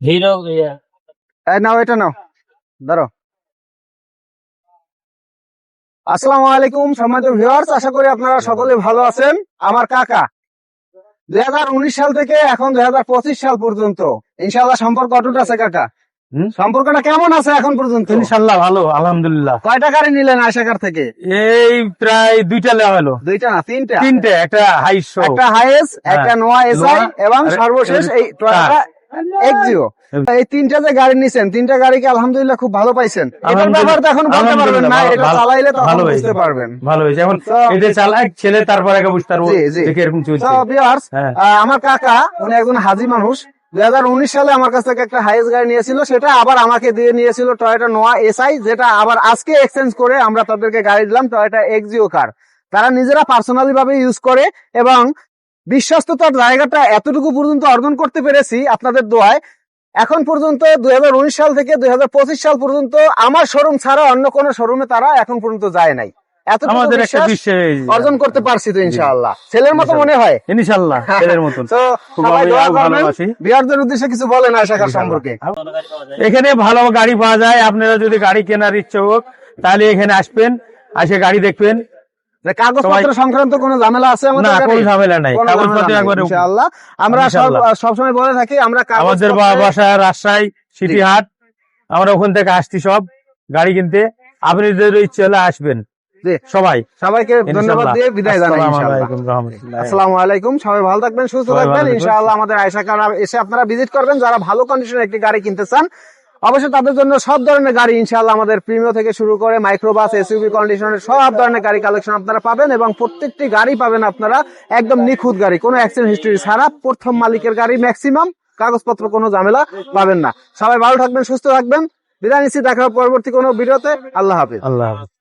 Hero এই নাও এটা নাও। ধরো। আসসালামু আলাইকুম সম্মানিত ভিউয়ার্স আশা করি আপনারা সকলে ভালো আছেন। আমার কাকা। দুই হাজার উনিশ সাল থেকে এখন দুই হাজার পঁচিশ সাল পর্যন্ত। ইনশাল্লাহ সম্পর্ক অটুট আছে কাকা। সম্পর্কটা কেমন আছে এখন পর্যন্ত? ইনশাল্লাহ ভালো আলহামদুলিল্লাহ। কয় টাকারই নিলেন আয়সাকার থেকে? এই প্রায় দুইটা লেওয়া হলো। দুইটা না তিনটা? তিনটে একটা হাইশো একটা হাইয়েস হ্যাঁ। একটা নোয়া এসআই এবং সর্বশেষ এই টয়োটা এক্সিও এই তিনটা যে গাড়ি নিছেন তিনটা গাড়িকে আলহামদুলিল্লাহ খুব ভালো পাইছেন। এটার আলহামদুলিল্লাহ, তো এখন বলতে পারবেন না এটা ভালো- চালাইলে তখন ভালো বুঝতে পারবেন। ভালো হয়েছে। এখন এটা চালাক ছেলে তারপর একে বুঝতে পারব জি, জি। দেখে এরকম চলছে। তো ভিউয়ার্স হ্যাঁ। আমার কাকা উনি একজন হাজি মানুষ। দুই হাজার উনিশ সালে আমার কাছ থেকে একটা হাইয়েস্ট গাড়ি নিয়েছিল সেটা আবার আমাকে দিয়ে নিয়েছিল টয়োটা নোয়া এসআই যেটা আবার আজকে এক্সচেঞ্জ করে আমরা তাদেরকে গাড়ি দিলাম টয়োটা এক্সিও কার তারা নিজেরা পার্সোনালি ভাবে ইউজ করে এবং বিশ্বস্ততার জায়গাটা এতটুকু পর্যন্ত অর্জন করতে পেরেছি আপনাদের দোয়ায়। এখন পর্যন্ত দুই হাজার উনিশ সাল থেকে দুই সাল পর্যন্ত আমার শোরুম ছাড়া অন্য কোনো শোরুমে তারা এখন পর্যন্ত যায় নাই। আমাদের একটা বিশ্বাস বিশ্বাস অর্জন করতে পারছি তো ইনশাআল্লাহ। ছেলের মতো মনে হয়। ছেলের। বিহারদের উদ্দেশ্যে কিছু বলেন আশা সম্পর্কে। এখানে ভালো গাড়ি পাওয়া যায়। আপনারা যদি গাড়ি কেনার ইচ্ছে হোক তাহলে এখানে আসবেন আসে গাড়ি দেখবেন। কাগজপত্র সংক্রান্ত কোনো ঝামেলা আছে আমাদের না গাড়ি? কোনো ঝামেলা নাই। কাগজপত্র একবারে ইনশাআল্লাহ। আমরা সবসময় বলে থাকি আমরা আমাদের বাসা রাজশাহী সিটি হাট আমরা ওখান থেকে আসছি সব গাড়ি কিনতে। আপনি যদি ইচ্ছে হলে আসবেন। সবাই। সবাইকে ধন্যবাদ দিয়ে বিদায় জানাই আসসালামু আলাইকুম সবাই ভালো থাকবেন সুস্থ থাকবেন। থাকবেন। ইনশাআল্লাহ আমাদের আয়সা কার এসে আপনারা ভিজিট করবেন। যারা ভালো কন্ডিশনে একটি গাড়ি কিনতে চান অবশ্যই তাদের জন্য সব ধরনের গাড়ি ইনশাআল্লাহ আমাদের প্রিমিয় থেকে শুরু করে মাইক্রোবাস এসইউভি কন্ডিশনের সব ধরনের গাড়ি কালেকশন আপনারা পাবেন এবং প্রত্যেকটি গাড়ি পাবেন আপনারা একদম নিখুঁত গাড়ি। কোনো অ্যাক্সিডেন্ট হিস্ট্রি ছাড়া প্রথম মালিকের গাড়ি ম্যাক্সিমাম কাগজপত্র কোনো ঝামেলা পাবেন না। সবাই ভালো থাকবেন, সুস্থ থাকবেন। বিদায় নিশ্চিত দেখা পরবর্তী কোনো ভিডিওতে। আল্লাহ হাফিজ। আল্লাহ হাফেজ।